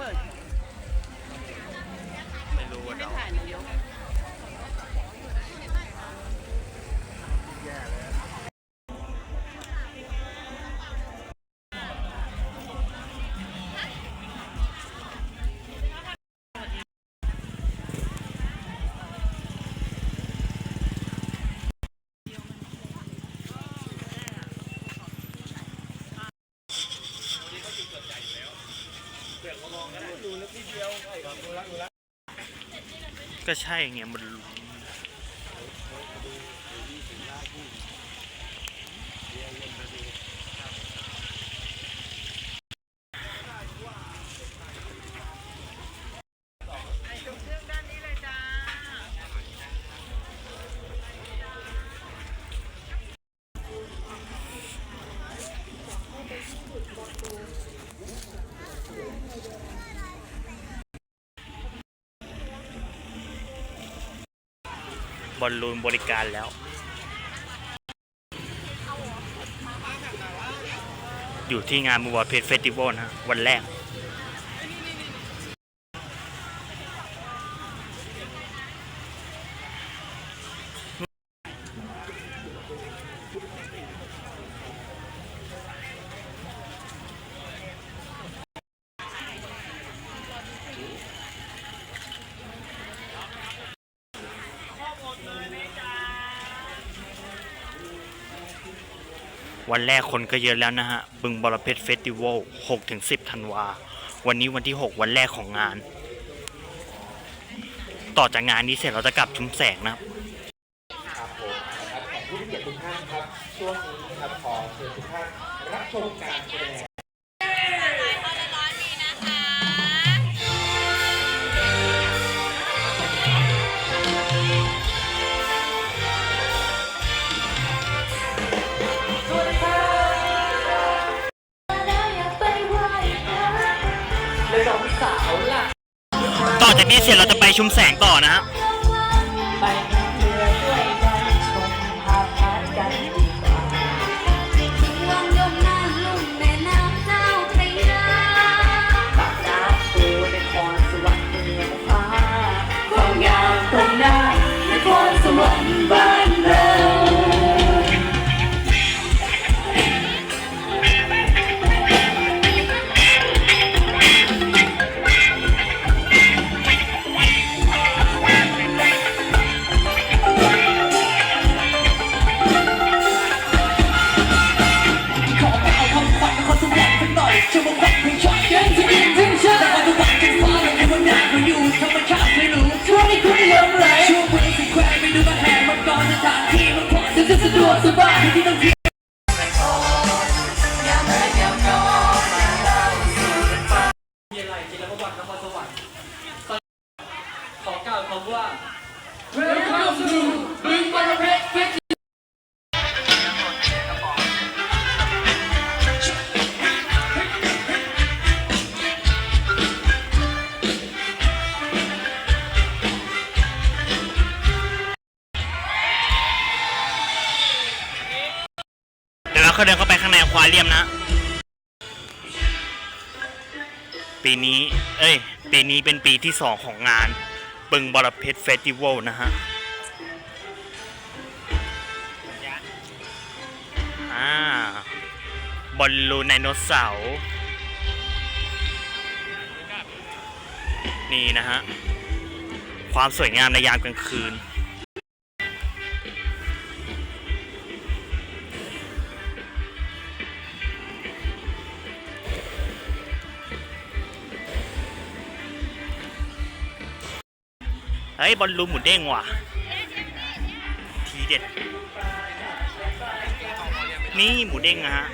เปิดไม่รู้ว่าไม่เราถ่ายนายก ก็ใช่ไงมัน บอลลูนบริการแล้ว อยู่ที่งานมูวาเพจเฟสติวัลนะ วันแรก วันแรกคนก็เยอะแล้วนะฮะ บึงบอระเพ็ดเฟสติวัล6ถึง10ธันวา วันนี้วันที่ 6 วันแรกของงาน ต่อจากงานนี้เสร็จเราจะกลับชุมแสงนะครับครับผมนะครับแขกผู้มีเกียรติทุกท่านครับ ช่วงนี้ครับขอเชิญทุกท่านรับชมการแสดง สร็จเราจะไปชุมแสงต่อนะฮะ สะด เดี๋ยวเราเข้าเดินเข้าไปข้างในควาเรียมนะ ปีนี้ เอ้ย ปีนี้เป็นปีที่สองของงาน บึงบรเพชรเฟสติวัลนะฮะอ่าบอลลูนไดโนเสาร์นี่นะฮะ ความสวยงามในยามกลางคืน เฮ้ยบอลลูมหมุนเด้งว่ะ ทีเด็ด นี่หมูเด้งนะฮะ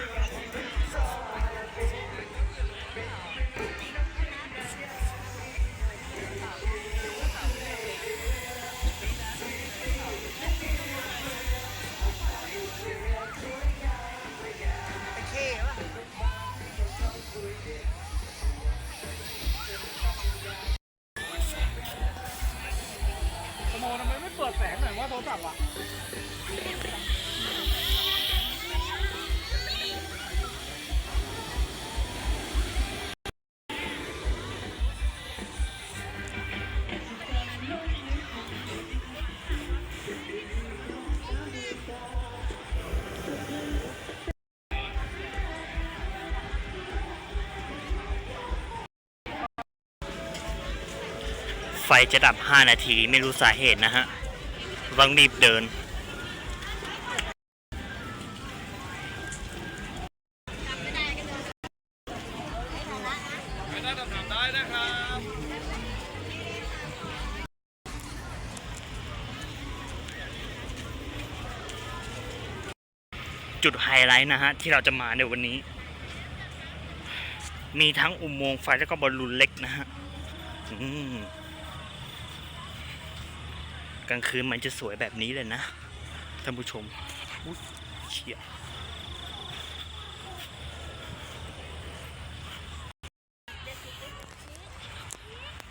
ไฟจะดับ 5 นาทีไม่รู้สาเหตุนะฮะต้องรีบเดิน จุดไฮไลท์นะฮะ ที่เราจะมาในวันนี้ มีทั้งอุโมงค์ไฟแล้วก็บอลลูนเล็กนะฮะ อืม กลางคืนมันจะสวยแบบนี้เลยนะท่านผู้ชมอุ๊ยเชี่ย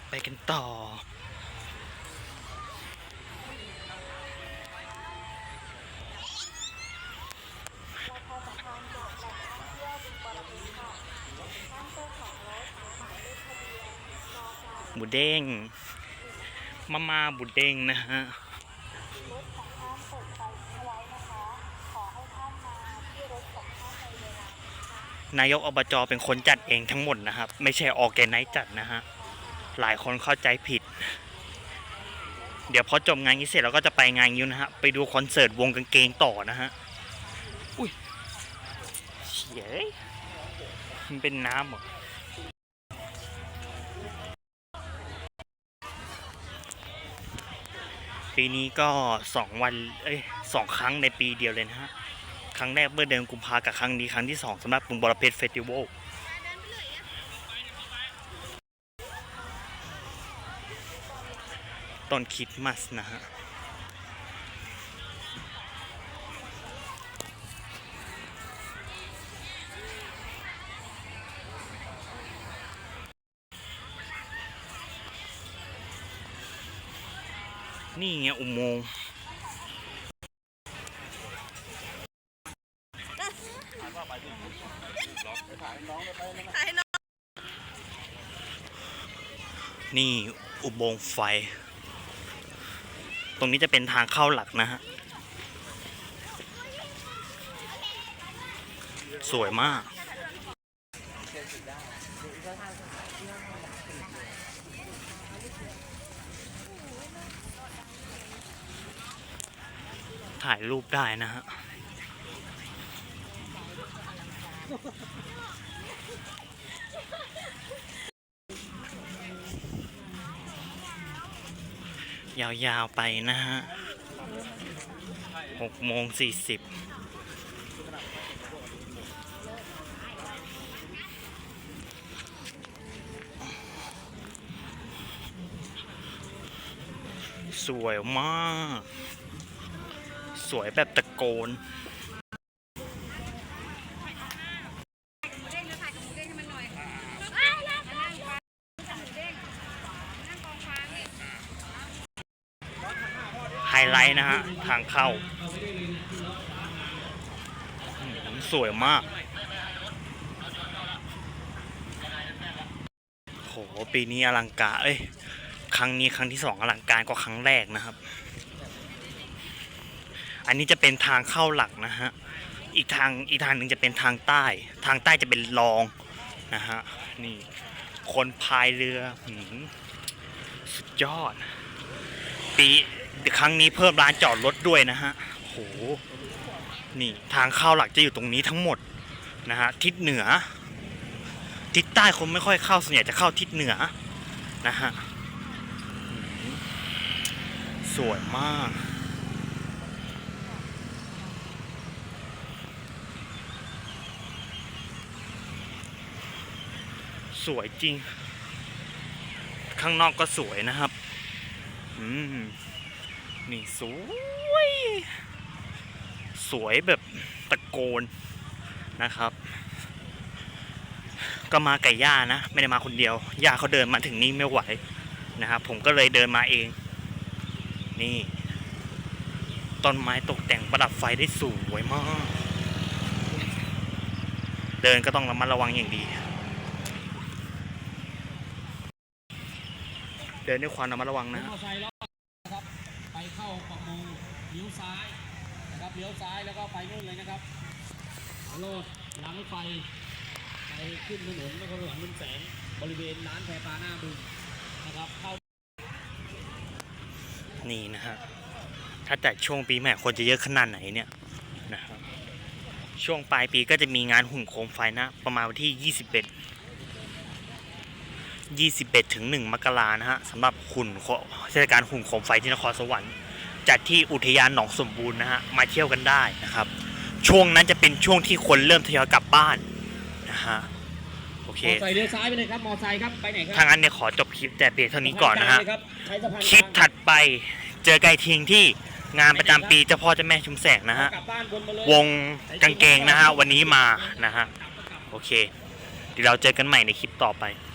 ไปกันต่อหมูเด้ง มามาบุเด้งนะฮะนายกอบจเป็นคนจัดเองทั้งหมดนะครับ ไม่ใช่ออแกไนจัดนะฮะ หลายคนเข้าใจผิด เดี๋ยวพอจบงานนี้เสร็จเราก็จะไปงานยูนะฮะ ไปดูคอนเสิร์ตวงกางเกงต่อนะฮะ อุ้ยเฉยมันเป็นน้ำเหรอ ปีนี้ก็สองวันเอ้ยสองครั้งในปีเดียวเลยนะฮะ ครั้งแรกเมื่อเดือนกุมภากับครั้งนี้ครั้งที่สองสำหรับกรุงบรเพชรเฟสติวัลต้นคริดมัสนะฮะ นี่ไงอุโมงค์นี่อุโมงค์ไฟ ตรงนี้จะเป็นทางเข้าหลักนะฮะ สวยมาก ถ่ายรูปได้นะฮะยาวๆไปนะฮะหกโมงสี่สิบสวยมาก วยแบบตะโกนไฮไลท์นะฮะ ทางเข้า สวยมากโหปีนี้อลังการเอ้ย ครั้งนี้ครั้งที่สองอลังการกว่าครั้งแรกนะครับ อันนี้จะเป็นทางเข้าหลักนะฮะ อีกทางอีกทางหนึ่งจะเป็นทางใต้ ทางใต้จะเป็นรองนะฮะ นี่คนพายเรือหืมสุดยอด ปีครั้งนี้เพิ่มร้านจอดรถด้วยนะฮะโห นี่ทางเข้าหลักจะอยู่ตรงนี้ทั้งหมดนะฮะ ทิศเหนือ ทิศใต้คนไม่ค่อยเข้าส่วนใหญ่จะเข้าทิศเหนือนะฮะ สวยมาก สวยจริง ข้างนอกก็สวยนะครับ อืม นี่สวย สวยแบบตะโกนนะครับ ก็มาไก่ย่านะ ไม่ได้มาคนเดียว ย่าเขาเดินมาถึงนี่ไม่ไหวนะครับ ผมก็เลยเดินมาเอง นี่ต้นไม้ตกแต่งประดับไฟได้สวยมาก เดินก็ต้องระมัดระวังอย่างดี เดินด้วยความระมัดระวังนะมอเตอร์ไซค์แล้วนะครับไปเข้าปักมงเลี้ยวซ้ายนะครับเลี้ยวซ้ายแล้วก็ไปนู่นเลยนะครับโลดรางรถไฟไปขึ้นถนนนครหลวงมุนแสงบริเวณร้านแพปลาหน้าบึงนะครับเข้านี่นะฮะถ้าแต่ช่วงปีใหม่คนจะเยอะขนาดไหนเนี่ยนะครับช่วงปลายปีก็จะมีงานหุ่นโคมไฟนะ ประมาณวันที่ 21 21ถึง1มกรานะฮะสำหรับหุ่นโคเทศกาลหุ่นโคมไฟที่นครสวรรค์จัดที่อุทยานหนองสมบูรณ์นะฮะมาเที่ยวกันได้นะครับ ช่วงนั้นจะเป็นช่วงที่คนเริ่มทยอยกลับบ้านนะฮะโอเคมอไซค์เลี้ยวซ้ายไปเลยครับมอไซค์ครับไปไหนครัถ้างั้นเนี่ยขอจบคลิปแต่เพียงเท่านี้ก่อนนะฮะสพกลางเลยครับใช้สะพานคลิปกลางถัดไปเจอไกลทิ้งที่งานประจำปีเจ้าพ่อเจ้าแม่ชุมแสงนะฮะกลับบ้านบนมาเลยวงกางเกงนะฮะวันนี้มานะฮะโอเคเดี๋ยวเราเจอกันใหม่ในคลิปต่อไปค